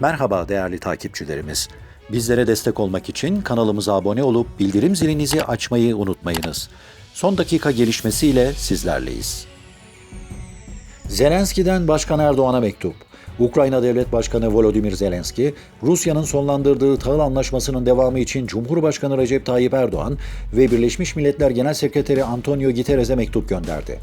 Merhaba değerli takipçilerimiz. Bizlere destek olmak için kanalımıza abone olup bildirim zilinizi açmayı unutmayınız. Son dakika gelişmesiyle sizlerleyiz. Zelenski'den Başkan Erdoğan'a mektup. Ukrayna Devlet Başkanı Volodymyr Zelenski, Rusya'nın sonlandırdığı tahıl anlaşmasının devamı için Cumhurbaşkanı Recep Tayyip Erdoğan ve Birleşmiş Milletler Genel Sekreteri Antonio Guterres'e mektup gönderdi.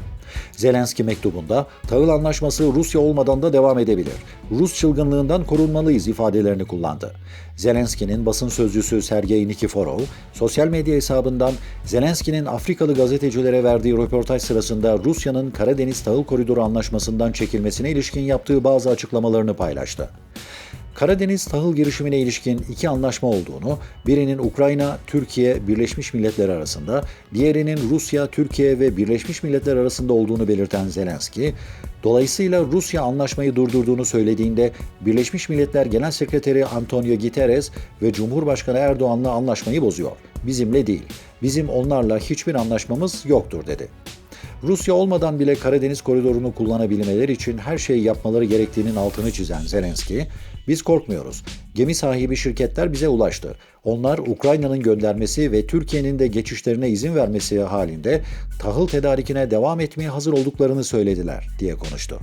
Zelenski mektubunda tahıl anlaşması Rusya olmadan da devam edebilir. Rus çılgınlığından korunmalıyız ifadelerini kullandı. Zelenski'nin basın sözcüsü Sergey Nikiforov, sosyal medya hesabından Zelenski'nin Afrikalı gazetecilere verdiği röportaj sırasında Rusya'nın Karadeniz Tahıl Koridoru Anlaşması'ndan çekilmesine ilişkin yaptığı bazı açıklamalarını paylaştı. Karadeniz tahıl girişimine ilişkin iki anlaşma olduğunu, birinin Ukrayna, Türkiye, Birleşmiş Milletler arasında, diğerinin Rusya, Türkiye ve Birleşmiş Milletler arasında olduğunu belirten Zelenski, dolayısıyla Rusya anlaşmayı durdurduğunu söylediğinde Birleşmiş Milletler Genel Sekreteri Antonio Guterres ve Cumhurbaşkanı Erdoğan'la anlaşmayı bozuyor. Bizimle değil. Bizim onlarla hiçbir anlaşmamız yoktur dedi. Rusya olmadan bile Karadeniz koridorunu kullanabilmeleri için her şeyi yapmaları gerektiğinin altını çizen Zelenski, biz korkmuyoruz. Gemi sahibi şirketler bize ulaştı. Onlar Ukrayna'nın göndermesi ve Türkiye'nin de geçişlerine izin vermesi halinde tahıl tedarikine devam etmeye hazır olduklarını söylediler diye konuştu.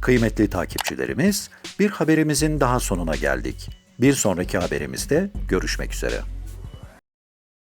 Kıymetli takipçilerimiz, bir haberimizin daha sonuna geldik. Bir sonraki haberimizde görüşmek üzere.